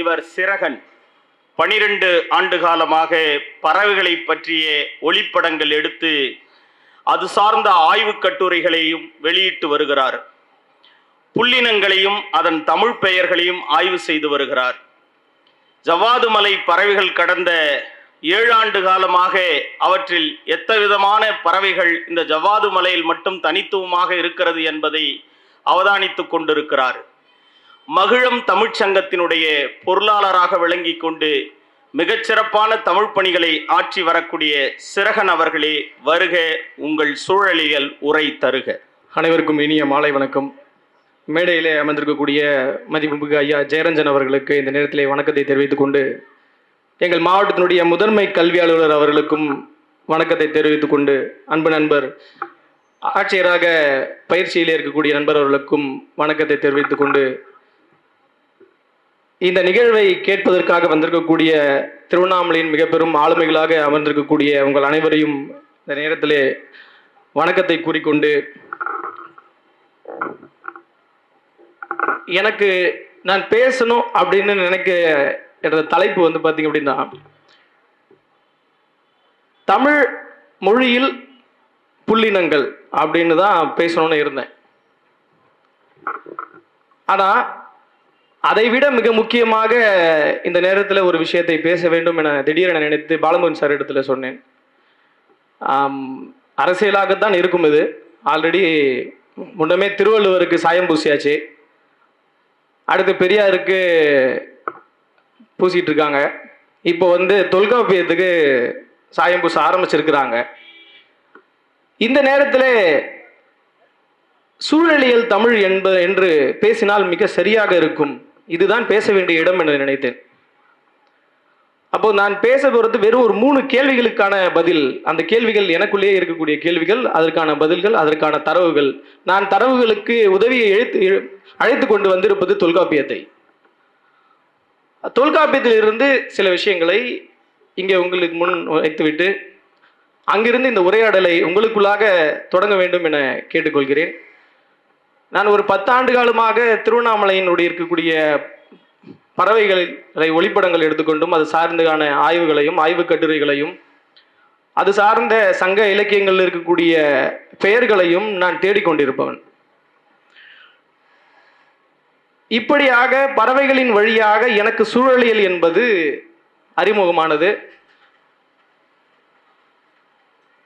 இவர் சிறகன். பனிரெண்டு ஆண்டு காலமாக பறவைகளை பற்றிய ஒளிப்படங்கள் எடுத்து அது சார்ந்த ஆய்வுக் கட்டுரைகளையும் வெளியிட்டு வருகிறார். புள்ளினங்களையும் அதன் தமிழ் பெயர்களையும் ஆய்வு செய்து வருகிறார். ஜவ்வாது மலை பறவைகள் கடந்த ஏழு ஆண்டு காலமாக அவற்றில் எத்தவிதமான பறவைகள் இந்த ஜவ்வாது மலையில் மட்டும் தனித்துவமாக இருக்கிறது என்பதை அவதானித்துக் கொண்டிருக்கிறார். மகிழம் தமிழ்ச் சங்கத்தினுடைய பொருளாளராக விளங்கி கொண்டு மிகச்சிறப்பான தமிழ் பணிகளை ஆற்றி வரக்கூடிய சிறகன் அவர்களே வருக உங்கள் சூழலியல் உரை தருக. அனைவருக்கும் இனிய மாலை வணக்கம். மேடையிலே அமர்ந்திருக்கக்கூடிய மதிப்புமிகு ஐயா ஜெயரஞ்சன் அவர்களுக்கு இந்த நேரத்திலே வணக்கத்தை தெரிவித்துக் கொண்டு எங்கள் மாவட்டத்தினுடைய முதன்மை கல்வி அலுவலர் அவர்களுக்கும் வணக்கத்தை தெரிவித்துக் கொண்டு அன்பு நண்பர் ஆட்சியராக பயிற்சியில் இருக்கக்கூடிய நண்பர் அவர்களுக்கும் வணக்கத்தை தெரிவித்துக் கொண்டு இந்த நிகழ்வை கேட்பதற்காக வந்திருக்கக்கூடிய திருவண்ணாமலையின் மிக பெரும் ஆளுமைகளாக அமர்ந்திருக்கக்கூடிய உங்கள் அனைவரையும் இந்த நேரத்திலே வணக்கத்தை கூறிக்கொண்டு எனக்கு நான் பேசணும் அப்படின்னு நினைக்க எனது தலைப்பு வந்து பார்த்தீங்க அப்படின்னா தமிழ் மொழியில் புள்ளினங்கள் அப்படின்னு தான் பேசணும்னு இருந்தேன். ஆனால் அதை விட மிக முக்கியமாக இந்த நேரத்தில் ஒரு விஷயத்தை பேச வேண்டும் என திடீரென நினைத்து பாலமுருகன் சார் இடத்துல சொன்னேன். அரசியலாகத்தான் இருக்கும் இது. ஆல்ரெடி முன்னமே திருவள்ளுவருக்கு சாயம் பூசியாச்சு. அடுத்து பெரியாருக்கு பூசிட்டு இருக்காங்க. இப்போ வந்து தொல்காப்பியத்துக்கு சாயம் பூச ஆரம்பிச்சிருக்கிறாங்க. இந்த நேரத்தில் சூழலியல் தமிழ் என்ப என்று பேசினால் மிக சரியாக இருக்கும். இதுதான் பேச வேண்டிய இடம் என்று நினைத்தேன். அப்போ நான் பேச போகிறது வெறும் ஒரு மூணு கேள்விகளுக்கான பதில். அந்த கேள்விகள் எனக்குள்ளேயே இருக்கக்கூடிய கேள்விகள் அதற்கான பதில்கள் அதற்கான தரவுகள். நான் தரவுகளுக்கு உதவியை எழுத்து அழைத்து கொண்டு வந்திருப்பது தொல்காப்பியத்தை. தொல்காப்பியத்திலிருந்து சில விஷயங்களை இங்கே உங்களுக்கு முன் வைத்துவிட்டு அங்கிருந்து இந்த உரையாடலை உங்களுக்குள்ளாக தொடங்க வேண்டும் என கேட்டுக்கொள்கிறேன். நான் ஒரு பத்தாண்டு காலமாக திருவண்ணாமலையினுடைய இருக்கக்கூடிய பறவைகளை ஒளிப்படங்கள் எடுத்துக்கொண்டும் அது சார்ந்தான ஆய்வுகளையும் ஆய்வு கட்டுரைகளையும் அது சார்ந்த சங்க இலக்கியங்களில் இருக்கக்கூடிய பெயர்களையும் நான் தேடிக்கொண்டிருப்பவன் இப்படியாக பறவைகளின் வழியாக எனக்கு சூழலியல் என்பது அறிமுகமானது.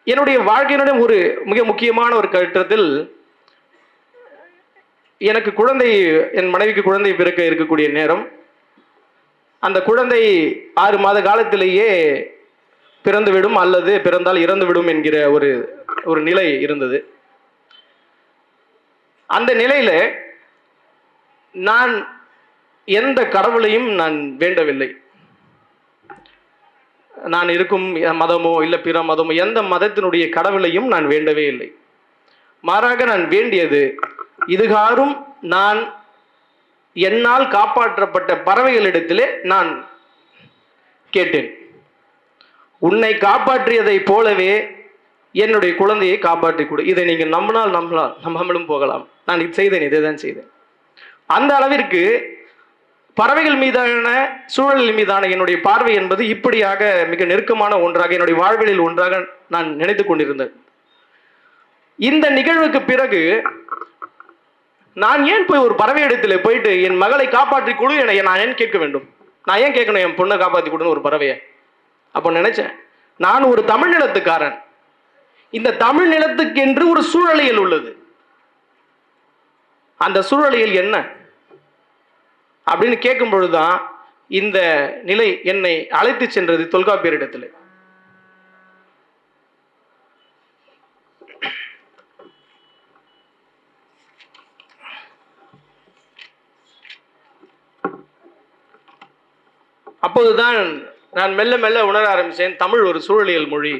என்னுடைய வாழ்க்கையினுடைய ஒரு மிக முக்கியமான ஒரு கட்டத்தில் எனக்கு குழந்தை என் மனைவிக்கு குழந்தை பிறக்க இருக்கக்கூடிய நேரம் அந்த குழந்தை ஆறு மாத காலத்திலேயே பிறந்துவிடும் அல்லது பிறந்தால் இறந்துவிடும் என்கிற ஒரு ஒரு நிலை இருந்தது. அந்த நிலையில நான் எந்த கடவுளையும் நான் வேண்டவில்லை. நான் இருக்கும் மதமோ இல்லை பிற மதமோ எந்த மதத்தினுடைய கடவுளையும் நான் வேண்டவே இல்லை. மாறாக நான் வேண்டியது இதுகாரும் நான் என்னால் காப்பாற்றப்பட்ட பறவைகளிடத்திலே நான் கேட்டேன். உன்னை காப்பாற்றியதைப் போலவே என்னுடைய குழந்தையை காப்பாற்றி கொடு. இதை நீங்கள் நம்பினால் நம்பலாம் நம்பாமலும் போகலாம். நான் இது செய்தேன் இதை தான் செய்தேன். அந்த அளவிற்கு பறவைகள் மீதான சூழலின் மீதான என்னுடைய பார்வை என்பது இப்படியாக மிக நெருக்கமான ஒன்றாக என்னுடைய வாழ்விலில் ஒன்றாக நான் நினைத்து கொண்டிருந்தேன் இந்த நிகழ்வுக்கு பிறகு நான் ஏன் போய் ஒரு பறவை இடத்துல போயிட்டு என் மகளை காப்பாற்றி கொடு என நான் ஏன் கேட்க வேண்டும்? நான் ஏன் கேட்கணும் என் பொண்ணை காப்பாற்றி கொடுன்னு ஒரு பறவையை? அப்போ நினைச்சேன் நான் ஒரு தமிழ் நிலத்துக்காரன். இந்த தமிழ் நிலத்துக்கு என்று ஒரு சூழலியல் உள்ளது. அந்த சூழலியல் என்ன? அப்படின்னு கேட்கும் பொழுதுதான் இந்த நிலை என்னை அழைத்து சென்றது தொல்காப்பியரிடத்தில். அப்போதுதான் நான் மெல்ல மெல்ல உணர ஆரம்பித்தேன் தமிழ் ஒரு சூழலியல் மொழி.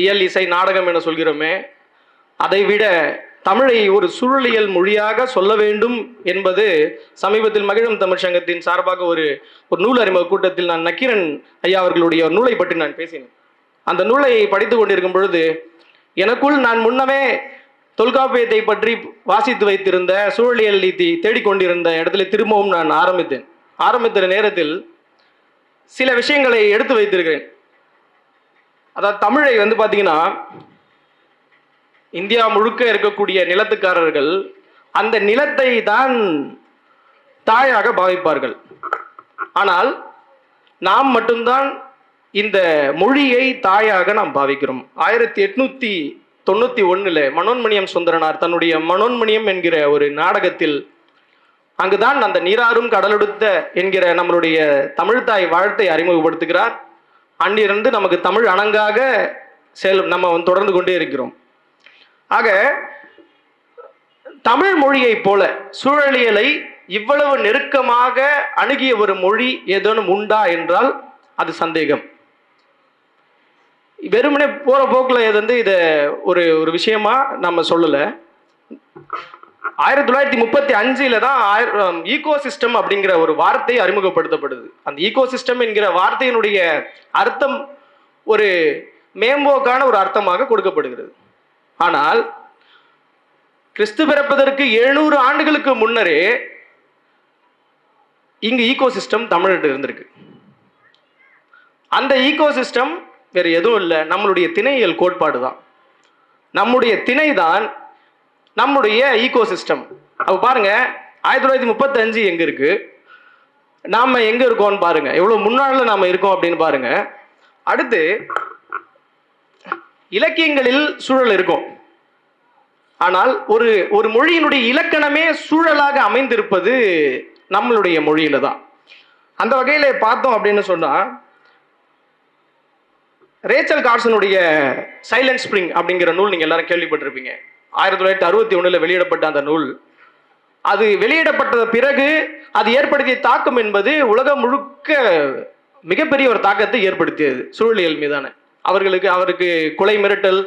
இயல் இசை நாடகம் என சொல்கிறோமே அதைவிட தமிழை ஒரு சூழலியல் மொழியாக சொல்ல வேண்டும் என்பது சமீபத்தில் மகிழும் தமிழ் சங்கத்தின் சார்பாக ஒரு ஒரு நூல் அறிமுக கூட்டத்தில் நான் நக்கீரன் ஐயா அவர்களுடைய ஒரு நூலை பற்றி நான் பேசினேன். அந்த நூலை படித்து கொண்டிருக்கும் பொழுது எனக்குள் நான் முன்னமே தொல்காப்பியத்தை பற்றி வாசித்து வைத்திருந்த சூழலியல் நீதி தேடிக்கொண்டிருந்த இடத்துல திரும்பவும் நான் ஆரம்பித்தேன். ஆரம்பித்த நேரத்தில் சில விஷயங்களை எடுத்து வைத்திருக்கிறேன். அதாவது தமிழை வந்து பார்த்தீங்கன்னா இந்தியா முழுக்க இருக்கக்கூடிய நிலத்துக்காரர்கள் அந்த நிலத்தை தான் தாயாக பாவிப்பார்கள். ஆனால் நாம் மட்டும்தான் இந்த மொழியை தாயாக நாம் பாவிக்கிறோம். ஆயிரத்தி எட்நூத்தி தொண்ணூத்தி ஒண்ணுல மனோன்மணியம் சுந்தரனார் தன்னுடைய மனோன்மணியம் என்கிற ஒரு நாடகத்தில் அங்குதான் அந்த நீராறும் கடலெடுத்த என்கிற நம்மளுடைய தமிழ்தாய் வாழ்த்தை அறிமுகப்படுத்துகிறார். அன்றிருந்து நமக்கு தமிழ் அணங்காக செல் நம்ம வந்து தொடர்ந்து கொண்டே இருக்கிறோம். ஆக தமிழ் மொழியைப் போல சூழலியலை இவ்வளவு நெருக்கமாக அணுகிய ஒரு மொழி ஏதேனும் உண்டா என்றால் அது சந்தேகம். வெறுமனே போற போக்குல இது வந்து இதை ஒரு ஒரு விஷயமா நம்ம சொல்லல. ஆயிரத்தி தொள்ளாயிரத்தி முப்பத்தி அஞ்சில் தான் ஈகோ சிஸ்டம் அப்படிங்கிற ஒரு வார்த்தை அறிமுகப்படுத்தப்படுது. அந்த ஈகோ சிஸ்டம் என்கிற வார்த்தையினுடைய அர்த்தம் ஒரு மேம்போக்கான ஒரு அர்த்தமாக கொடுக்கப்படுகிறது. ஆனால் கிறிஸ்து பிறப்பதற்கு எழுநூறு ஆண்டுகளுக்கு முன்னரே இங்கு ஈகோ சிஸ்டம் தமிழ்கிட்ட இருந்திருக்கு. அந்த ஈகோ சிஸ்டம் வேற எதுவும் இல்லை. நம்மளுடைய திணையியல் கோட்பாடு தான் நம்முடைய திணை தான் நம்முடைய ஈகோ சிஸ்டம் அப்போ பாருங்க ஆயிரத்தி தொள்ளாயிரத்தி முப்பத்தஞ்சு எங்க இருக்கு? நாம எங்க இருக்கோம்னு பாருங்க. எவ்வளவு முன்னால நாம இருக்கோம் அப்படின்னு பாருங்க. அடுத்து இலக்கியங்களில் சூழல் இருக்கும். ஆனால் ஒரு ஒரு மொழியினுடைய இலக்கணமே சூழலாக அமைந்திருப்பது நம்மளுடைய மொழியில தான். அந்த வகையில பார்த்தோம் அப்படின்னு சொன்னா ரேச்சல் கார்சனுடைய சைலண்ட் ஸ்ப்ரிங் அப்படிங்கிற நூல் நீங்க எல்லாரும் கேள்விப்பட்டிருப்பீங்க. ஆயிரத்தி தொள்ளாயிரத்தி அறுபத்தி ஒன்றில் வெளியிடப்பட்ட அந்த நூல். அது வெளியிடப்பட்ட பிறகு அது ஏற்படுத்திய தாக்கம் என்பது உலகம் முழுக்க மிகப்பெரிய ஒரு தாக்கத்தை ஏற்படுத்தியது சூழலியல் மீதான. அவர்களுக்கு அவருக்கு கொலை மிரட்டல்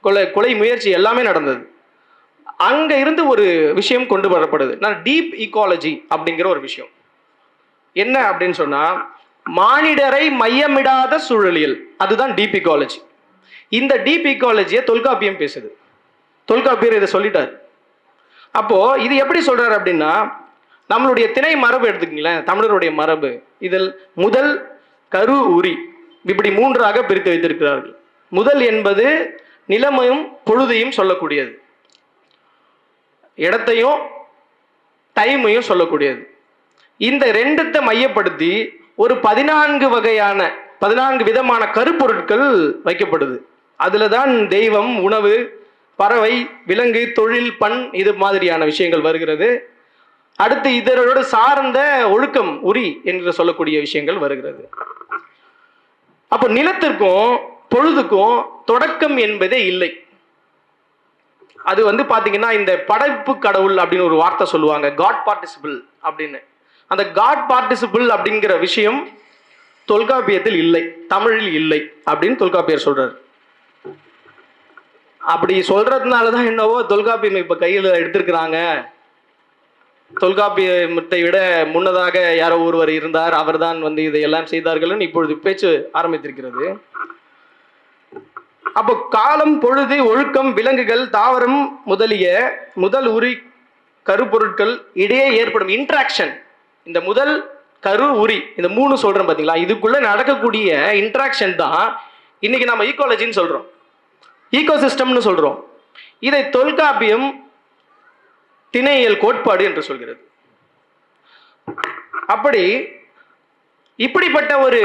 கொலை கொலை முயற்சி எல்லாமே நடந்தது. அங்கே இருந்து ஒரு விஷயம் கொண்டு வரப்படுது. நான் டீப் ஈக்காலஜி அப்படிங்கிற ஒரு விஷயம். என்ன அப்படின்னு சொன்னால் மானிடரை மையமிடாத சூழலியல். அதுதான் டீப் ஈக்காலஜி இந்த டீப் ஈக்காலஜியை தொல்காப்பியம் பேசுது. தொல்காப்பியர் இதை சொல்லிட்டார். அப்போ இது எப்படி சொல்றாரு அப்படின்னா நம்மளுடைய திணை மரபு எடுத்துக்கங்களேன் தமிழருடைய மரபு. இதில் முதல் கரு உரி இப்படி மூன்றாக பிரித்து வைத்திருக்கிறார்கள். முதல் என்பது நிலமையும் பொழுதையும் சொல்லக்கூடியது. இடத்தையும் டைமையும் சொல்லக்கூடியது. இந்த ரெண்டுத்தை மையப்படுத்தி ஒரு பதினான்கு வகையான பதினான்கு விதமான கருப்பொருட்கள் வைக்கப்படுது. அதுல தான் தெய்வம் உணவு பறவை விலங்கு தொழில் பண் இது மாதிரியான விஷயங்கள் வருகிறது. அடுத்து இதனோடு சார்ந்த ஒழுக்கம் உரி என்று சொல்லக்கூடிய விஷயங்கள் வருகிறது. அப்போ நிலத்திற்கும் பொழுதுக்கும் தொடக்கம் என்பதே இல்லை. அது வந்து பாத்தீங்கன்னா இந்த படைப்பு கடவுள் அப்படின்னு ஒரு வார்த்தை சொல்லுவாங்க காட் பார்ட்டிசிபிள் அப்படின்னு. அந்த காட் பார்ட்டிசிபிள் அப்படிங்கிற விஷயம் தொல்காப்பியத்தில் இல்லை தமிழில் இல்லை அப்படின்னு தொல்காப்பியர் சொல்றாரு. அப்படி சொல்றதுனால தான் என்னவோ தொல்காப்பியம் இப்போ கையில் எடுத்திருக்கிறாங்க. தொல்காப்பியத்தை விட முன்னதாக யாரோ ஒருவர் இருந்தார். அவர்தான் வந்து இதையெல்லாம் செய்தார்கள்னு இப்பொழுது பேச்சு ஆரம்பித்திருக்கிறது. அப்போ காலம் பொழுது ஒழுக்கம் விலங்குகள் தாவரம் முதலிய முதல் உரி கருப்பொருட்கள் இடையே ஏற்படும் இன்ட்ராக்ஷன் இந்த முதல் கரு உரி இந்த மூணு சொல்றோம் பார்த்தீங்களா இதுக்குள்ள நடக்கக்கூடிய இன்ட்ராக்ஷன் தான் இன்னைக்கு நம்ம ஈக்காலஜின்னு சொல்றோம். ஈகோசிஸ்டம்னு சொல்றோம். இதை தொல்காப்பியம் திணையியல் கோட்பாடு என்று சொல்கிறது. அப்படி இப்படிப்பட்ட ஒரு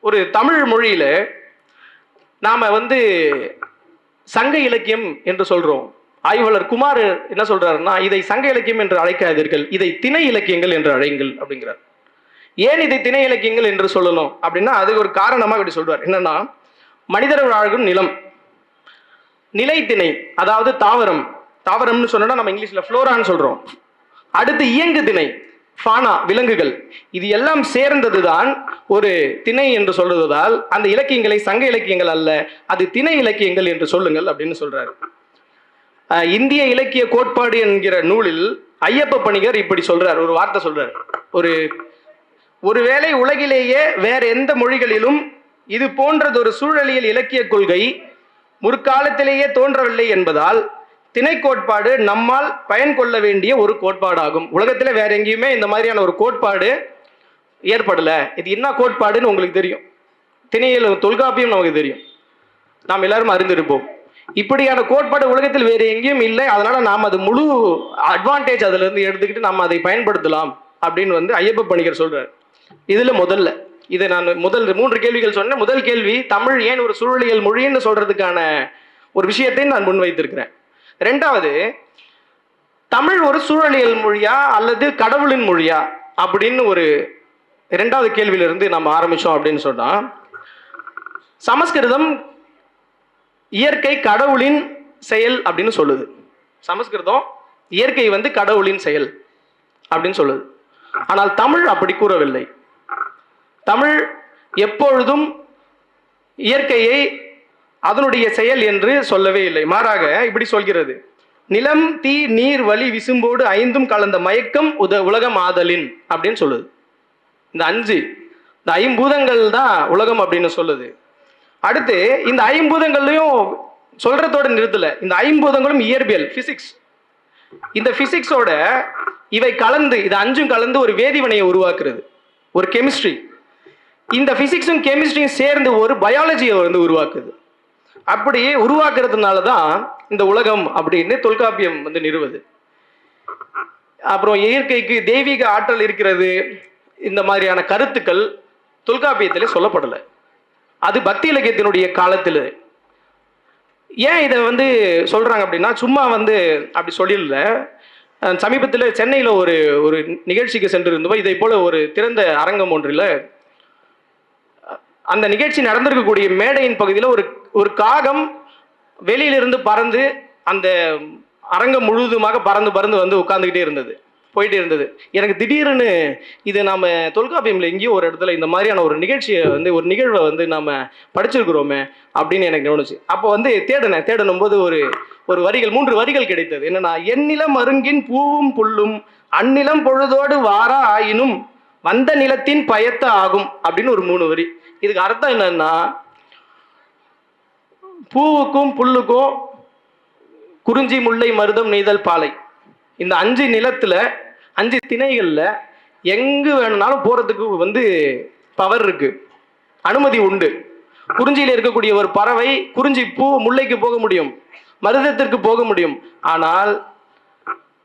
ஒரு தமிழ் மொழியில நாம வந்து சங்க இலக்கியம் என்று சொல்றோம். ஆய்வாளர் குமார் என்ன சொல்றாருன்னா இதை சங்க இலக்கியம் என்று அழைக்காதீர்கள் இதை திணை இலக்கியங்கள் என்று அழையுங்கள் அப்படிங்கிறார். ஏன் இதை திணை இலக்கியங்கள் என்று சொல்லணும்? அப்படின்னா அது ஒரு காரணமாக இப்படி சொல்றார். என்னன்னா மனிதர்கள் ஆழ்கும் நிலம் நிலைத்திணை அதாவது தாவரம். தாவரம்னு சொன்னா நம்ம இங்கிலீஷ்ல ஃப்ளோரான்னு சொல்றோம். அடுத்து இயங்கு திணை ஃபானா விலங்குகள். இது எல்லாம் சேர்ந்ததுதான் ஒரு திணை என்று சொல்றதால் அந்த இலக்கியங்களை சங்க இலக்கியங்கள் அல்ல அது திணை இலக்கியங்கள் என்று சொல்லுங்கள் அப்படின்னு சொல்றாரு. இந்திய இலக்கிய கோட்பாடு என்கிற நூலில் ஐயப்ப பணிகர் இப்படி சொல்றார் ஒரு வார்த்தை சொல்றார். ஒரு ஒருவேளை உலகிலேயே வேற எந்த மொழிகளிலும் இது போன்றதொரு சூழலியல் இலக்கிய கொள்கை முற்காலத்திலேயே தோன்றவில்லை என்பதால் திணை கோட்பாடு நம்மால் பயன் கொள்ள வேண்டிய ஒரு கோட்பாடாகும். உலகத்தில் வேற எங்கேயுமே இந்த மாதிரியான ஒரு கோட்பாடு ஏற்படலை. இது என்ன கோட்பாடுன்னு உங்களுக்கு தெரியும். திணையில் தொல்காப்பியம் நமக்கு தெரியும். நாம் எல்லாரும் அறிந்திருப்போம். இப்படியான கோட்பாடு உலகத்தில் வேறு எங்கேயும் இல்லை. அதனால நாம் அது முழு அட்வான்டேஜ் அதுலேருந்து எடுத்துக்கிட்டு நம்ம அதை பயன்படுத்தலாம் அப்படின்னு வந்து ஐயப்ப பணிகர் சொல்றாரு. இதுல முதல்ல. இதை நான் முதல் மூன்று கேள்விகள் சொன்னேன். முதல் கேள்வி தமிழ் ஏன் ஒரு சூழலியல் மொழின்னு சொல்றதுக்கான ஒரு விஷயத்தை நான் முன்வைத்திருக்கிறேன். ரெண்டாவது தமிழ் ஒரு சூழலியல் மொழியா அல்லது கடவுளின் மொழியா அப்படின்னு ஒரு இரண்டாவது கேள்வியிலிருந்து நம்ம ஆரம்பிச்சோம் அப்படின்னு சொன்னா சமஸ்கிருதம் இயற்கை கடவுளின் செயல் அப்படின்னு சொல்லுது. சமஸ்கிருதம் இயற்கை வந்து கடவுளின் செயல் அப்படின்னு சொல்லுது. ஆனால் தமிழ் அப்படி கூறவில்லை. தமிழ் எப்பொழுதும் இயற்கையை அதனுடைய செயல் என்று சொல்லவே இல்லை. மாறாக இப்படி சொல்கிறது. நிலம் தீ நீர் வலி விசும்போடு ஐந்தும் கலந்த மயக்கம் உத உலகம் ஆதலின் அப்படின்னு சொல்லுது. இந்த அஞ்சு இந்த ஐம்பூதங்கள் தான் உலகம் அப்படின்னு சொல்லுது. அடுத்து இந்த ஐம்பூதங்கள்லையும் சொல்றதோட நிறுத்தல. இந்த ஐம்பூதங்களும் இயற்பியல் பிசிக்ஸ் இந்த பிசிக்ஸோட இவை கலந்து இது அஞ்சும் கலந்து ஒரு வேதிவினையை உருவாக்குறது. ஒரு கெமிஸ்ட்ரி இந்த பிசிக்ஸும் கெமிஸ்ட்ரியும் சேர்ந்து ஒரு பயாலஜியை வந்து உருவாக்குது. அப்படி உருவாக்குறதுனால தான் இந்த உலகம் அப்படின்னு தொல்காப்பியம் வந்து நிறுவுது. அப்புறம் இயற்கைக்கு தெய்வீக ஆற்றல் இருக்கிறது இந்த மாதிரியான கருத்துக்கள் தொல்காப்பியத்தில் சொல்லப்படலை. அது பக்தி இலக்கியத்தினுடைய காலத்தில். ஏன் இதை வந்து சொல்கிறாங்க அப்படின்னா சும்மா வந்து அப்படி சொல்லிடல. சமீபத்தில் சென்னையில் ஒரு ஒரு நிகழ்ச்சிக்கு சென்றிருந்தோம். இதை போல் ஒரு திறந்த அரங்கம் ஒன்றில் அந்த நிகழ்ச்சி நடந்திருக்கக்கூடிய மேடையின் பகுதியில் ஒரு ஒரு காகம் வெளியிலிருந்து பறந்து அந்த அரங்கம் முழுவதுமாக பறந்து பறந்து வந்து உட்காந்துக்கிட்டே இருந்தது. போயிட்டே இருந்தது. எனக்கு திடீர்னு இது நாம் தொல்காப்பியம்ல எங்கேயோ ஒரு இடத்துல இந்த மாதிரியான ஒரு நிகழ்ச்சியை வந்து ஒரு நிகழ்வை வந்து நாம் படிச்சிருக்கிறோமே அப்படின்னு எனக்கு தோணுச்சு. அப்போ வந்து தேடினேன். தேடணும் போது ஒரு ஒரு வரிகள் மூன்று வரிகள் கிடைத்தது. என்னன்னா எந்நிலம் அருங்கின் பூவும் புல்லும் அந்நிலம் பொழுதோடு வாரா ஆயினும் வந்த நிலத்தின் பயத்த ஆகும் அப்படின்னு ஒரு மூணு வரி. இதுக்கு அர்த்தம் என்னன்னா பூவுக்கும் புல்லுக்கும் குறிஞ்சி முல்லை மருதம் நெய்தல் பாலை. இந்த அஞ்சு நிலத்தில் அஞ்சு திணைகளில் எங்கு வேணும்னாலும் போகிறதுக்கு வந்து பவர் இருக்கு. அனுமதி உண்டு. குறிஞ்சியில் இருக்கக்கூடிய ஒரு பறவை குறிஞ்சி பூ முல்லைக்கு போக முடியும். மருதத்திற்கு போக முடியும். ஆனால்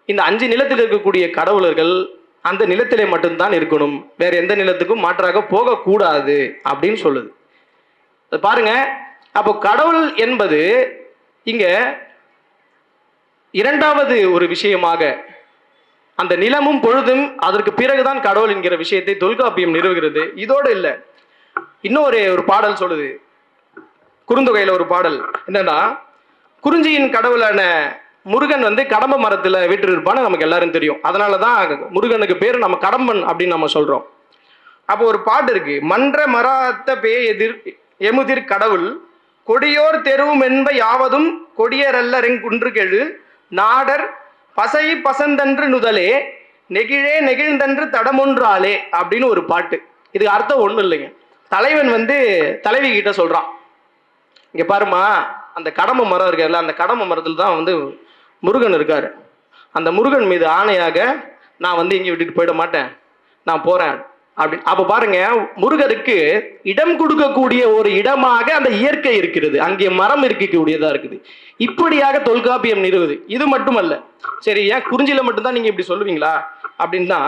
இந்த அஞ்சு நிலத்தில் இருக்கக்கூடிய கடவுளர்கள் அந்த நிலத்திலே மட்டும்தான் இருக்கணும். வேற எந்த நிலத்துக்கும் மாற்றாக போகக்கூடாது அப்படின்னு சொல்லுது. பாருங்க அப்போ கடவுள் என்பது இங்க இரண்டாவது ஒரு விஷயமாக அந்த நிலமும் பொழுதும் அதற்கு பிறகுதான் கடவுள் என்கிற விஷயத்தை தொல்காப்பியம் நிறுவுகிறது. இதோடு இல்லை இன்னொரு ஒரு பாடல் சொல்லுது. குறுந்தொகையில ஒரு பாடல். என்னன்னா குறிஞ்சியின் கடவுளான முருகன் வந்து கடம்ப மரத்தில் வீட்டு நமக்கு எல்லாரும் தெரியும். அதனால தான் முருகனுக்கு பேர் நம்ம கடம்பன் அப்படின்னு நம்ம சொல்கிறோம் அப்போ ஒரு பாட்டு இருக்கு. மன்ற மராத்த பே எதிர் எமுதிர் கடவுள் கொடியோர் தெருவும் என்ப யாவதும் கொடியரல்ல ரெங்குன்றுகெழு நாடர் பசை பசந்தன்று நுதலே நெகிழே நெகிழ்ந்தன்று தடமொன்றாலே அப்படின்னு ஒரு பாட்டு. இதுக்கு அர்த்தம் ஒன்றும் இல்லைங்க. தலைவன் வந்து தலைவி கிட்ட சொல்கிறான் இங்கே பாருமா அந்த கடம்ப மரம் இருக்கார்ல அந்த கடம்ப மரத்தில் தான் வந்து முருகன் இருக்கார். அந்த முருகன் மீது ஆணையாக நான் வந்து இங்கே விட்டுட்டு போயிட மாட்டேன். நான் போகிறேன் அப்படி அப்போ பாருங்க முருகருக்கு இடம் கொடுக்கக்கூடிய ஒரு இடமாக அந்த இயற்கை இருக்கிறது. அங்கே மரம் இருக்கக்கூடியதாக இருக்குது. இப்படியாக தொல்காப்பியம் நிறுவுது. இது மட்டுமல்ல. சரி ஏன் குறிஞ்சியில மட்டும்தான் நீங்கள் இப்படி சொல்லுவீங்களா? அப்படின்னா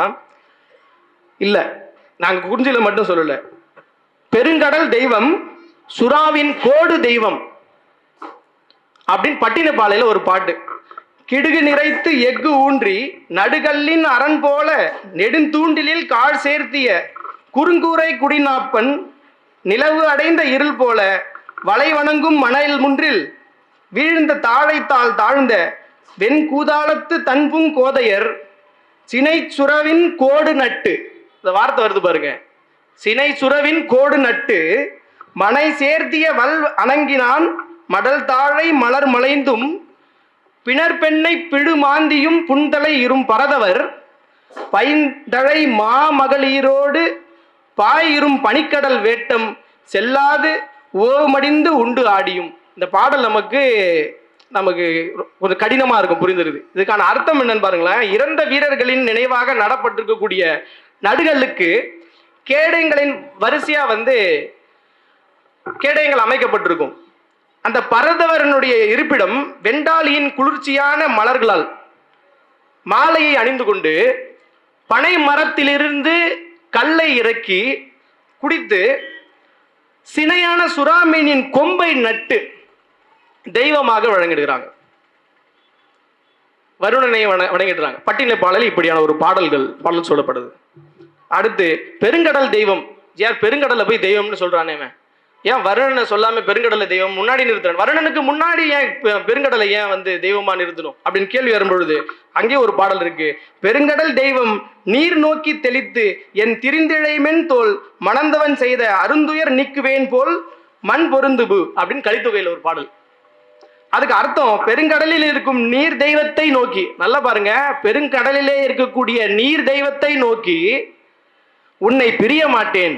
இல்லை. நாங்கள் குறிஞ்சியில் மட்டும் சொல்லலை. பெருங்கடல் தெய்வம் சுறாவின் கோடு தெய்வம் அப்படின்னு பட்டினப்பாளையில் ஒரு பாட்டு. கிடுகு நிறைத்து எஃகு ஊன்றி நடுகல்லின் அரண் போல நெடுந்தூண்டிலில் கால் சேர்த்திய குறுங்கூரை குடிநாப்பன் நிலவு அடைந்த இருள் போல வலை வணங்கும் மணல் முன்றில் வீழ்ந்த தாழைத்தால் தாழ்ந்த வெண்கூதாளத்து தன்பும் கோதையர் சினை சுரவின் கோடு நட்டு. இந்த வார்த்தை வருது பாருங்க. சினை சுரவின் கோடு நட்டு மனை சேர்த்திய வல் அணங்கினான் மடல் தாழை மலர் மலைந்தும் பிணர் பெண்ணை பிழுமாந்தியும் புண்தலை இரும் பரதவர் பைந்தழை மாமகளிரோடு பாயிரும் பனிக்கடல் வேட்டம் செல்லாது ஓமடிந்து உண்டு ஆடியும். இந்த பாடல் நமக்கு நமக்கு கொஞ்சம் கடினமாக இருக்கும் புரிந்துருது. இதுக்கான அர்த்தம் என்னன்னு பாருங்களேன். இறந்த வீரர்களின் நினைவாக நடப்பட்டிருக்கக்கூடிய நடுகளுக்கு கேடயங்களின் வரிசையாக வந்து கேடயங்கள் அமைக்கப்பட்டிருக்கும். அந்த பரதவரனுடைய இருப்பிடம் வெண்டாளியின் குளிர்ச்சியான மலர்களால் மாலையை அணிந்து கொண்டு பனை மரத்திலிருந்து கல்லை இறக்கி குடித்து சினையான சுறாமீனின் கொம்பை நட்டு தெய்வமாக வழங்கிடுகிறாங்க. வருணனை வண- வணங்கிடுறாங்க. பட்டின பாடலில் இப்படியான ஒரு பாடல்கள் பாடல் சொல்லப்படுது. அடுத்து பெருங்கடல் தெய்வம். யார் பெருங்கடலை போய் தெய்வம்னு சொல்றானே அவன் ஏன் வருணனை சொல்லாம பெருங்கடலை தெய்வம் முன்னாடி நிறுத்துறான் வருணனுக்கு முன்னாடி ஏன் பெருங்கடலை ஏன் வந்து தெய்வமா நிறுத்தணும்? அப்படின்னு கேள்வி வரும்பொழுது அங்கே ஒரு பாடல் இருக்கு. பெருங்கடல் தெய்வம் நீர் நோக்கி தெளித்து என் திரிந்திழைமென் தோல் மணந்தவன் செய்த அருந்துயர் நீக்குவேன் போல் மண் பொருந்துபு அப்படின்னு கலித்தொகையில் ஒரு பாடல். அதுக்கு அர்த்தம் பெருங்கடலில் இருக்கும் நீர் தெய்வத்தை நோக்கி நல்லா பாருங்க. பெருங்கடலிலே இருக்கக்கூடிய நீர் தெய்வத்தை நோக்கி உன்னை பிரிய மாட்டேன்.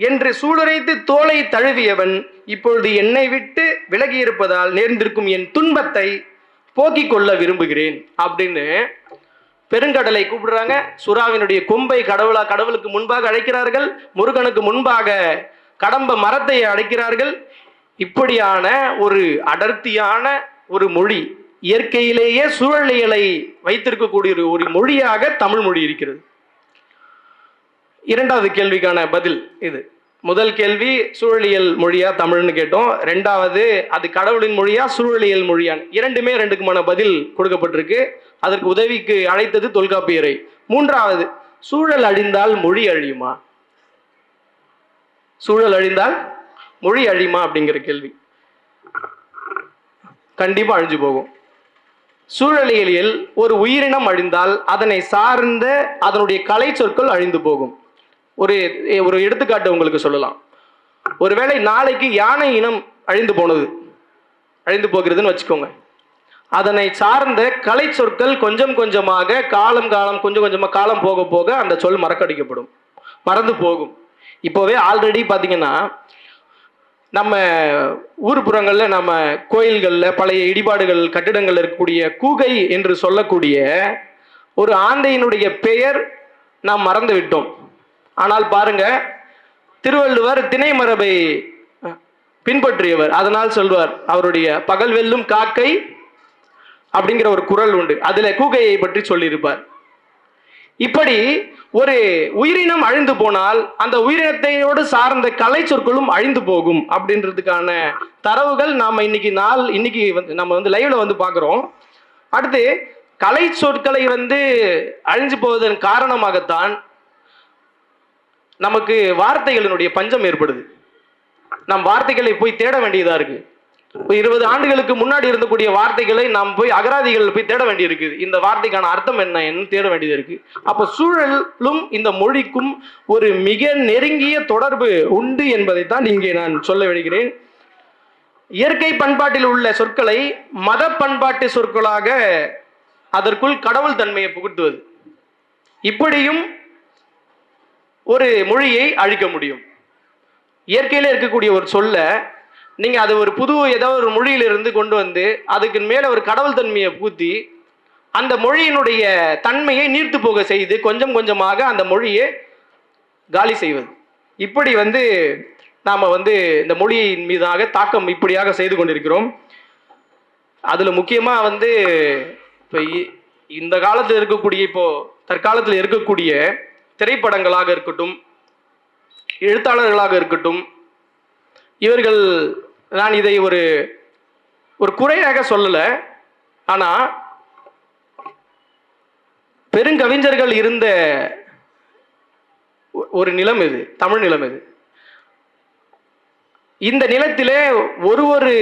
என்று சூளுரைத்து தோலை தழுவியவன் இப்பொழுது என்னை விட்டு விலகி இருப்பதால் நேர்ந்திருக்கும் என் துன்பத்தை போக்கிக் கொள்ள விரும்புகிறேன் அப்படின்னு பெருங்கடலை கூப்பிடுறாங்க. சுறாவினுடைய கொம்பை கடவுளா கடவுளுக்கு முன்பாக அழைக்கிறார்கள். முருகனுக்கு முன்பாக கடம்ப மரத்தை அழைக்கிறார்கள். இப்படியான ஒரு அடர்த்தியான ஒரு மொழி இயற்கையிலேயே சூழலியலை வைத்திருக்கக்கூடிய ஒரு- ஒரு மொழியாக தமிழ் மொழி இருக்கிறது. இரண்டாவது கேள்விக்கான பதில் இது. முதல் கேள்வி சூழலியல் மொழியா தமிழ்னு கேட்டோம். ரெண்டாவது அது கடவுளின் மொழியா சூழலியல் மொழியான் இரண்டுமே ரெண்டுக்குமான பதில் கொடுக்கப்பட்டிருக்கு. அதற்கு உதவிக்கு அழைத்தது தொல்காப்பியரை மூன்றாவது சூழல் அழிந்தால் மொழி அழியுமா? சூழல் அழிந்தால் மொழி அழியுமா அப்படிங்கிற கேள்வி. கண்டிப்பா அழிஞ்சு போகும். சூழலியலில் ஒரு உயிரினம் அழிந்தால் அதனை சார்ந்த அதனுடைய கலை சொற்கள் அழிந்து போகும். ஒரு ஒரு எடுத்துக்காட்டு உங்களுக்கு சொல்லலாம். ஒருவேளை நாளைக்கு யானை இனம் அழிந்து போனது அழிந்து போகிறதுன்னு வச்சுக்கோங்க. அதனை சார்ந்த கலை சொற்கள் கொஞ்சம் கொஞ்சமாக காலம் காலம் கொஞ்சம் கொஞ்சமாக காலம் போக போக அந்த சொல் மறக்கடிக்கப்படும். மறந்து போகும். இப்போவே ஆல்ரெடி பார்த்தீங்கன்னா நம்ம ஊர்ப்புறங்கள்ல நம்ம கோயில்களில் பழைய இடிபாடுகள் கட்டிடங்கள் இருக்கக்கூடிய கூகை என்று சொல்லக்கூடிய ஒரு ஆந்தையினுடைய பெயர் நாம் மறந்து விட்டோம். ஆனால் பாருங்க திருவள்ளுவர் திணை மரபை பின்பற்றியவர். அதனால் சொல்வார் அவருடைய பகல் வெல்லும் காக்கை அப்படிங்கிற ஒரு குரல் உண்டு. அதுல கூகையை பற்றி சொல்லியிருப்பார். இப்படி ஒரு உயிரினம் அழிந்து போனால் அந்த உயிரினத்தையோடு சார்ந்த கலை சொற்களும் அழிந்து போகும் அப்படின்றதுக்கான தரவுகள் நாம் இன்னைக்கு நாள் இன்னைக்கு வந்து நம்ம வந்து லைவ்ல வந்து பார்க்குறோம். அடுத்து கலை சொற்களை வந்து அழிஞ்சு போவதன் காரணமாகத்தான் நமக்கு வார்த்தைகளினுடைய பஞ்சம் ஏற்படுது. நம் வார்த்தைகளை போய் தேட வேண்டியதா இருக்கு. இப்போ இருபது ஆண்டுகளுக்கு முன்னாடி இருந்தக்கூடிய வார்த்தைகளை நாம் போய் அகராதிகள் போய் தேட வேண்டியிருக்குது. இந்த வார்த்தைக்கான அர்த்தம் என்ன என்ன தேட வேண்டியது இருக்கு. அப்போ சூழலும் இந்த மொழிக்கும் ஒரு மிக நெருங்கிய தொடர்பு உண்டு என்பதைத்தான் இங்கே நான் சொல்ல விடுகிறேன் இயற்கை பண்பாட்டில் உள்ள சொற்களை மத பண்பாட்டு சொற்களாக அதற்குள் கடவுள் தன்மையை புகுத்துவது. இப்படியும் ஒரு மொழியை அழிக்க முடியும். இயற்கையில் இருக்கக்கூடிய ஒரு சொல்ல நீங்கள் அது ஒரு புது ஏதோ ஒரு மொழியிலிருந்து கொண்டு வந்து அதுக்கு மேலே ஒரு கடவுள் தன்மையை பூத்தி அந்த மொழியினுடைய தன்மையை நீர்த்து போக செய்து கொஞ்சம் கொஞ்சமாக அந்த மொழியை காலி செய்வது. இப்படி வந்து நாம் வந்து இந்த மொழியின் மீதாக தாக்கம் இப்படியாக செய்து கொண்டிருக்கிறோம். அதில் முக்கியமாக வந்து இப்போ இ- இந்த காலத்தில் இருக்கக்கூடிய இப்போது தற்காலத்தில் இருக்கக்கூடிய திரைப்படங்களாக இருக்கட்டும் எழுத்தாளர்களாக இருக்கட்டும் இவர்கள் நான் இதை ஒரு ஒரு குறையாக சொல்லலை. ஆனால் பெருங்கவிஞர்கள் இருந்த ஒரு நிலம் இது தமிழ் நிலம் இது. இந்த நிலத்திலே ஒரு ஒரு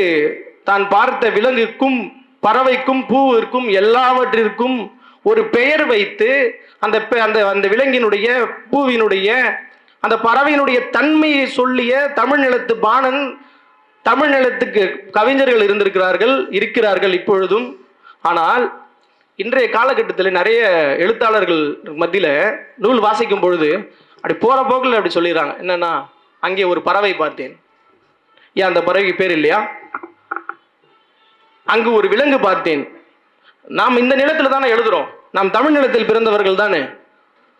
தான் பார்த்த விலங்குக்கும் பறவைக்கும் பூவிற்கும் எல்லாவற்றிற்கும் ஒரு பெயர் வைத்து அந்த பெ- அந்த அந்த விலங்கினுடைய பூவினுடைய அந்த பறவையினுடைய தன்மையை சொல்லிய தமிழ் நிலத்து பாணன் தமிழ் நிலத்துக்கு கவிஞர்கள் இருந்திருக்கிறார்கள் இருக்கிறார்கள் இப்பொழுதும். ஆனால் இன்றைய காலகட்டத்தில் நிறைய எழுத்தாளர்கள் மத்தியில் நூல் வாசிக்கும் பொழுது அப்படி போகிற போக்கில் அப்படி சொல்லிடுறாங்க. என்னன்னா அங்கே ஒரு பறவை பார்த்தேன். ஏன் அந்த பறவைக்கு பேர் இல்லையா? அங்கு ஒரு விலங்கு பார்த்தேன். நாம் இந்த நிலத்தில் தானே எழுதுகிறோம் நாம் தமிழ்நிலத்தில் பிறந்தவர்கள் தானே?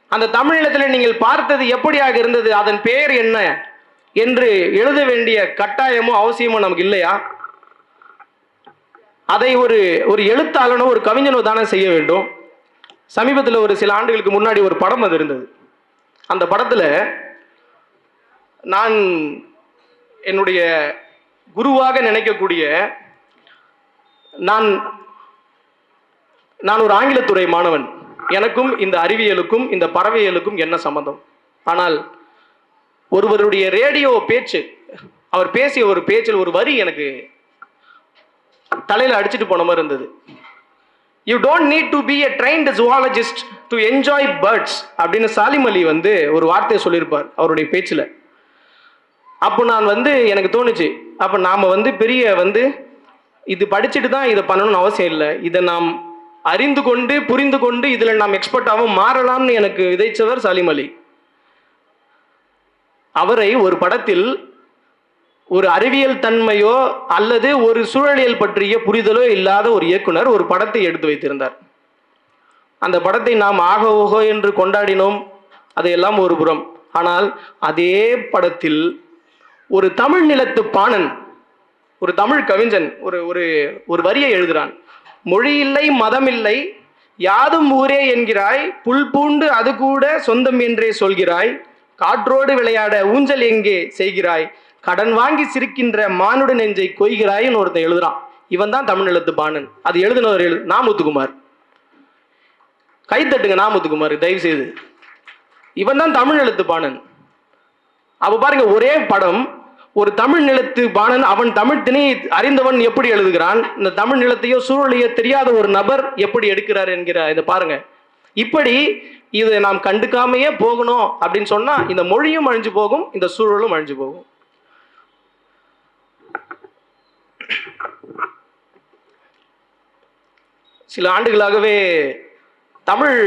அந்த தமிழ்நிலத்தில் நீங்கள் பார்த்தது எப்படியாக இருந்தது? அதன் பெயர் என்ன? என்று எழுத வேண்டிய கட்டாயமும் அவசியமும் நமக்கு இல்லையா? அதை ஒரு ஒரு எழுத்தாளனோ ஒரு கவிஞனோ தானே செய்ய வேண்டும். சமீபத்தில் ஒரு சில ஆண்டுகளுக்கு முன்னாடி ஒரு படம் அது இருந்தது. அந்த படத்தில் நான் என்னுடைய குருவாக நினைக்கக்கூடிய நான் நான் ஒரு ஆங்கிலத்துறை மாணவன். எனக்கும் இந்த அறிவியலுக்கும் இந்த பறவையலுக்கும் என்ன சம்பந்தம்? ஆனால் ஒருவருடைய ரேடியோ பேச்சு அவர் பேசிய ஒரு பேச்சில் ஒரு வரி எனக்கு தலையில் அடிச்சிட்டு போன மாதிரி இருந்தது. You don't need to be a trained zoologist to enjoy birds அப்படின்னு சாலிம் அலி வந்து ஒரு வார்த்தையை சொல்லியிருப்பார் அவருடைய பேச்சில். அப்போ நான் வந்து எனக்கு தோணுச்சு அப்போ நாம் வந்து பெரிய வந்து இது படிச்சுட்டு தான் இதை பண்ணணும்னு அவசியம் இல்லை. இதை நாம் அறிந்து கொண்டு புரிந்து கொண்டு இதில் நாம் எக்ஸ்பர்ட்டாகவும் மாறலாம்னு எனக்கு விதைச்சவர் சலீம் அலி. அவரை ஒரு படத்தில் ஒரு அறிவியல் தன்மையோ அல்லது ஒரு சூழலியல் பற்றிய புரிதலோ இல்லாத ஒரு இயக்குனர் ஒரு படத்தை எடுத்து வைத்திருந்தார். அந்த படத்தை நாம் ஆக ஓகோ என்று கொண்டாடினோம் அதையெல்லாம் ஒரு புறம். ஆனால் அதே படத்தில் ஒரு தமிழ் நிலத்து பாணன் ஒரு தமிழ் கவிஞன் ஒரு ஒரு ஒரு வரியை எழுதுகிறான் மொழி இல்லை மதம் இல்லை யாதும் ஊரே என்கிறாய் புல் பூண்டு அது கூட சொந்தம் என்றே சொல்கிறாய். காற்றோடு விளையாட ஊஞ்சல் எங்கே செய்கிறாய்? கடன் வாங்கி சிரிக்கின்ற மானுட நெஞ்சை கொய்கிறாய்ன்னு ஒருத்தன் எழுதுறான். இவன் தான் தமிழ் எழுத்து பாணன். அது எழுதினவர் எழு நாமுத்துக்குமார். கைத்தட்டுங்க நாமுத்துக்குமார் தயவு செய்து இவன் தான் தமிழ் எழுத்து பாணன். அப்போ பாருங்க ஒரே படம் ஒரு தமிழ் நிலத்து பாணன் அவன் தமிழ் திணையை அறிந்தவன் எப்படி எழுதுகிறான்? இந்த தமிழ் நிலத்தையோ சூழலையோ தெரியாத ஒரு நபர் எப்படி எடுக்கிறார் என்கிற இதை பாருங்க. இப்படி இதை நாம் கண்டுக்காமையே போகணும் அப்படின்னு சொன்னா இந்த மொழியும் அழிஞ்சு போகும் இந்த சூழலும் அழிஞ்சு போகும். சில ஆண்டுகளாகவே தமிழ்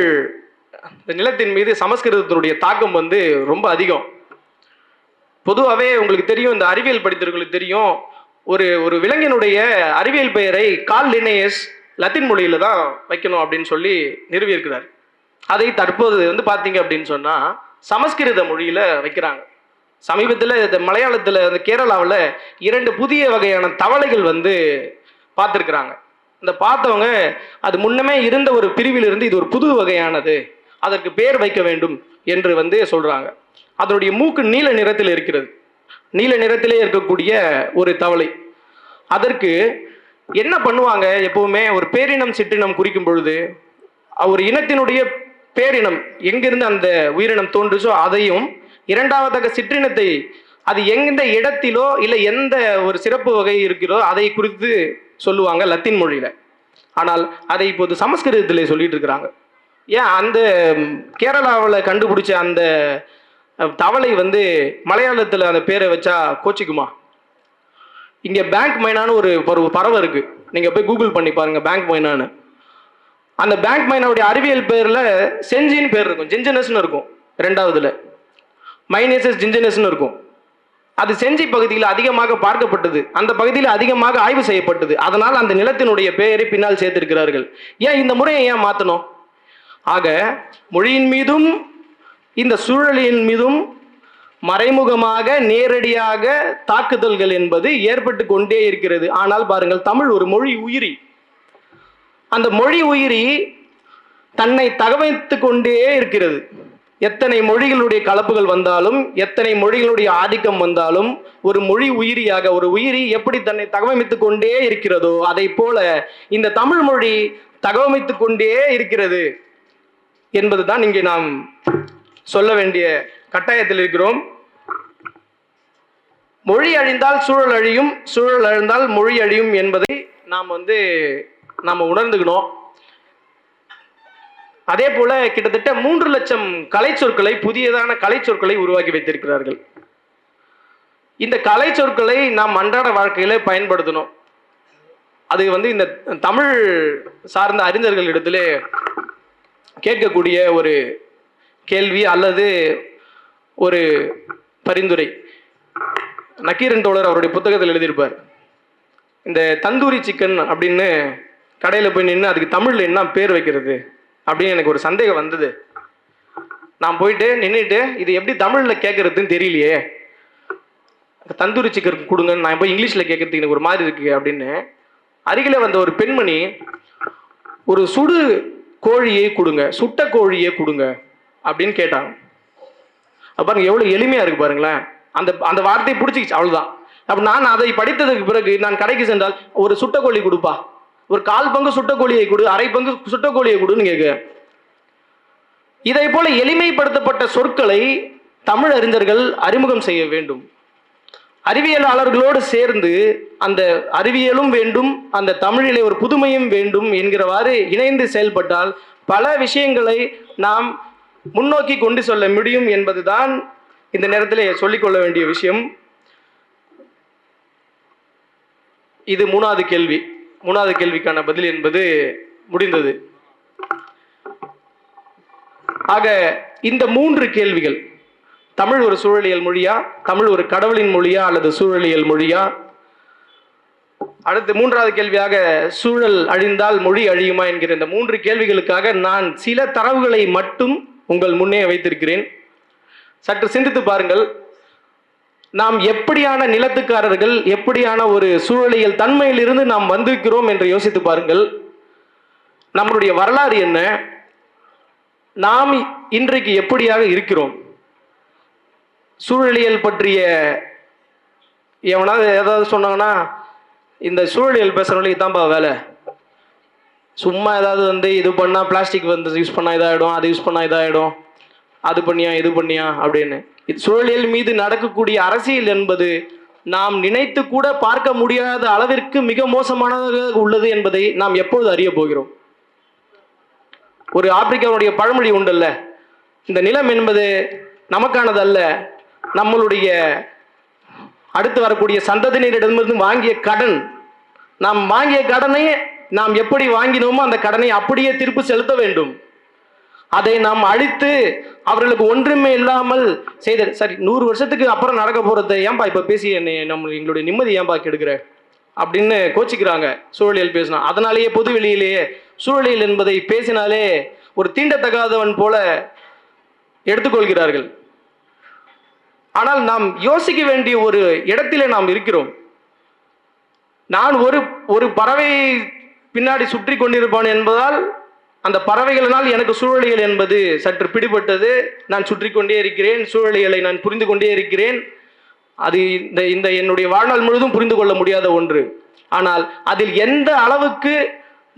இந்த நிலத்தின் மீது சமஸ்கிருதத்தினுடைய தாக்கம் வந்து ரொம்ப அதிகம். பொதுவாகவே உங்களுக்கு தெரியும் இந்த அறிவியல் படித்தவர்களுக்கு தெரியும் ஒரு ஒரு விலங்கினுடைய அறிவியல் பெயரை கால் லினேயஸ் லத்தீன் மொழியில தான் வைக்கணும் அப்படின்னு சொல்லி நிறுவியிருக்கிறார். அதை தற்போது வந்து பார்த்தீங்க அப்படின்னு சொன்னால் சமஸ்கிருத மொழியில் வைக்கிறாங்க. சமீபத்தில் இந்த மலையாளத்தில் இந்த கேரளாவில் இரண்டு புதிய வகையான தவளைகள் வந்து பார்த்துருக்குறாங்க. இந்த பார்த்தவங்க அது முன்னமே இருந்த ஒரு பிரிவிலிருந்து இது ஒரு புது வகையானது அதற்கு பேர் வைக்க வேண்டும் என்று வந்து சொல்கிறாங்க அதனுடைய மூக்கு நீல நிறத்தில் இருக்கிறது. நீல நிறத்திலே இருக்கக்கூடிய ஒரு தவளை. அதற்கு என்ன பண்ணுவாங்க? எப்பவுமே ஒரு பேரினம் சிற்றினம் குறிக்கும் பொழுது ஒரு இனத்தினுடைய பேரினம் எங்கிருந்து அந்த உயிரினம் தோன்றுச்சோ அதையும் இரண்டாவதாக சிற்றினத்தை அது எந்த இடத்திலோ இல்லை எந்த ஒரு சிறப்பு வகை இருக்கிறதோ அதை குறித்து சொல்லுவாங்க லத்தீன் மொழியில. ஆனால் அதை இப்போது சமஸ்கிருதத்தில் சொல்லிட்டு இருக்கிறாங்க. ஏன்? அந்த கேரளாவில் கண்டுபிடிச்ச அந்த தவளை வந்து மலையாளத்தில் அந்த பேரை வச்சா கோச்சிக்குமா? இங்கே பேங்க் மைனான்னு ஒரு ஒரு பறவை இருக்குது நீங்கள் போய் கூகுள் பண்ணி பாருங்கள் பேங்க் மைனான்னு அந்த பேங்க் மைனாவுடைய அறிவியல் பேரில் செஞ்சின்னு பேர் இருக்கும். ஜிஞ்சனஸ்னு இருக்கும் ரெண்டாவதுல. மைனேசஸ் ஜிஞ்சனஸ்னு இருக்கும். அது செஞ்சி பகுதியில் அதிகமாக பார்க்கப்பட்டது. அந்த பகுதியில் அதிகமாக ஆய்வு செய்யப்பட்டது. அதனால் அந்த நிலத்தினுடைய பெயரை பின்னால் சேர்த்திருக்கிறார்கள். ஏன் இந்த முறையை ஏன் மாற்றணும் ஆக மொழியின் மீதும் இந்த சூழலின் மீதும் மறைமுகமாக நேரடியாக தாக்குதல்கள் என்பது ஏற்பட்டு கொண்டே இருக்கிறது. ஆனால் பாருங்கள் தமிழ் ஒரு மொழி உயிரி. அந்த மொழி உயிரி தன்னை தகவைத்து கொண்டே இருக்கிறது. எத்தனை மொழிகளுடைய கலப்புகள் வந்தாலும் எத்தனை மொழிகளுடைய ஆதிக்கம் வந்தாலும் ஒரு மொழி உயிரியாக ஒரு உயிரி எப்படி தன்னை தகவமைத்து கொண்டே இருக்கிறதோ அதை போல இந்த தமிழ் மொழி தகவமைத்து கொண்டே இருக்கிறது என்பதுதான் இங்கே நாம் சொல்ல வேண்டிய கட்டாயத்தில் இருக்கிறோம். மொழி அழிந்தால் சூழல் அழியும் சூழல் அழிந்தால் மொழி அழியும் என்பதை நாம் வந்து நாம் உணர்ந்துக்கணும். அதே போல கிட்டத்தட்ட மூன்று லட்சம் கலை சொற்களை புதியதான கலை சொற்களை உருவாக்கி வைத்திருக்கிறார்கள். இந்த கலை சொற்களை நாம் அன்றாட வாழ்க்கையில பயன்படுத்தணும். அது வந்து இந்த தமிழ் சார்ந்த அறிஞர்களிடத்திலே கேட்கக்கூடிய ஒரு கேள்வி அல்லது ஒரு பரிந்துரை. நக்கீரன் தோழர் அவருடைய புத்தகத்தில் எழுதியிருப்பார். இந்த தந்தூரி சிக்கன் அப்படின்னு கடையில் போய் நின்று அதுக்கு தமிழில் என்ன பேர் வைக்கிறது அப்படின்னு எனக்கு ஒரு சந்தேகம் வந்தது. நான் போயிட்டு நின்றுட்டு இது எப்படி தமிழில் கேட்குறதுன்னு தெரியலையே. தந்தூரி சிக்கன் கொடுங்கன்னு நான் போய் இங்கிலீஷில் கேட்கறதுக்கு எனக்கு ஒரு மாதிரி இருக்கு அப்படின்னு அருகில் வந்த ஒரு பெண்மணி ஒரு சுடு கோழியை கொடுங்க சுட்ட கோழியை கொடுங்க. அப்படின்னு கேட்டாங்க. பாருங்க எவ்வளோ எளிமையாக இருக்கு பாருங்களேன். அந்த அந்த வார்த்தையை பிடிச்சிக்கிச்சு அவ்வளோதான் அப்போ நான் அதை படித்ததுக்கு பிறகு நான் கடைக்கு சென்றால் ஒரு சுட்டக்கோழி கொடுப்பா. ஒரு கால் பங்கு சுட்டக்கோழியை கொடு அரை பங்கு சுட்டக்கோழியை கொடுன்னு கேட்க இதை போல எளிமைப்படுத்தப்பட்ட சொற்களை தமிழ் அறிஞர்கள் அறிமுகம் செய்ய வேண்டும். அறிவியலாளர்களோடு சேர்ந்து அந்த அறிவியலும் வேண்டும் அந்த தமிழிலே ஒரு புதுமையும் வேண்டும் என்கிறவாறு இணைந்து செயல்பட்டால் பல விஷயங்களை நாம் முன்னோக்கி கொண்டு செல்ல முடியும் என்பதுதான் இந்த நேரத்தில் சொல்லிக்கொள்ள வேண்டிய விஷயம். இது மூணாவது கேள்வி. மூணாவது கேள்விக்கான பதில் என்பது முடிந்தது. ஆக இந்த மூன்று கேள்விகள் தமிழ் ஒரு சூழலியல் மொழியா தமிழ் ஒரு கடவுளின் மொழியா அல்லது சூழலியல் மொழியா? அடுத்து மூன்றாவது கேள்வியாக சூழல் அழிந்தால் மொழி அழியுமா என்கிற இந்த மூன்று கேள்விகளுக்காக நான் சில தரவுகளை மட்டும் உங்கள் முன்னே வைத்திருக்கிறேன். சற்று சிந்தித்து பாருங்கள். நாம் எப்படியான நிலத்துக்காரர்கள் எப்படியான ஒரு சூழலியல் தன்மையிலிருந்து நாம் வந்திருக்கிறோம் என்று யோசித்து பாருங்கள். நம்மளுடைய வரலாறு என்ன? நாம் இன்றைக்கு எப்படியாக இருக்கிறோம்? சூழலியல் பற்றிய எவனாவது ஏதாவது சொன்னாங்கன்னா இந்த சூழலியல் பேசுகிறவங்களுக்கு தான்ப்பா வேலை. சும்மா ஏதாவது வந்து இது பண்ணால் பிளாஸ்டிக் வந்து யூஸ் பண்ணால் இதாகிடும் அது யூஸ் பண்ணால் இதாகிடும் அது பண்ணியா இது பண்ணியா அப்படின்னு. இது சூழலியல் மீது நடக்கக்கூடிய அரசியல் என்பது நாம் நினைத்து கூட பார்க்க முடியாத அளவிற்கு மிக மோசமானதாக உள்ளது என்பதை நாம் எப்பொழுது அறிய போகிறோம்? ஒரு ஆப்பிரிக்காவுடைய பழமொழி உண்டல்ல? இந்த நிலம் என்பது நமக்கானது அல்ல நம்மளுடைய அடுத்து வரக்கூடிய சந்ததியினரிடமிருந்து வாங்கிய கடன். நாம் வாங்கிய கடனை நாம் எப்படி வாங்கினோமோ அந்த கடனை அப்படியே திருப்பி செலுத்த வேண்டும். அதை நாம் அழித்து அவர்களுக்கு ஒன்றுமே இல்லாமல் செய்த சரி நூறு வருஷத்துக்கு அப்புறம் நடக்க போகிறத ஏன்பா இப்போ பேசி என்னை நம்ம எங்களுடைய நிம்மதி ஏன்பா கெடுக்கிற? அப்படின்னு கோச்சிக்கிறாங்க. சூழலியல் பேசினா அதனாலேயே பொது வெளியிலேயே சூழலியல் என்பதை பேசினாலே ஒரு தீண்டத்தகாதவன் போல எடுத்துக்கொள்கிறார்கள். ஆனால் நாம் யோசிக்க வேண்டிய ஒரு இடத்திலே நாம் இருக்கிறோம். நான் ஒரு ஒரு பறவை பின்னாடி சுற்றி கொண்டிருப்பான் என்பதால் அந்த பறவைகளினால் எனக்கு சூழலியல் என்பது சற்று பிடிபட்டது. நான் சுற்றி கொண்டே இருக்கிறேன் சூழலியலை நான் புரிந்து கொண்டே இருக்கிறேன். அது இந்த இந்த என்னுடைய வாழ்நாள் முழுதும் புரிந்து கொள்ள முடியாத ஒன்று. ஆனால் அதில் எந்த அளவுக்கு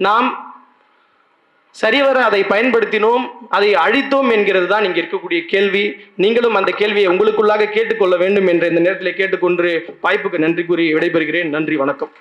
நாம் சரிவர அதை பயன்படுத்தினோம் அதை அழித்தோம் என்கிறது தான் இங்கே இருக்கக்கூடிய கேள்வி. நீங்களும் அந்த கேள்வியை உங்களுக்குள்ளாக கேட்டுக்கொள்ள வேண்டும் என்ற இந்த நேரத்தில் கேட்டுக்கொண்டு வாய்ப்புக்கு நன்றி கூறி விடைபெறுகிறேன். நன்றி வணக்கம்.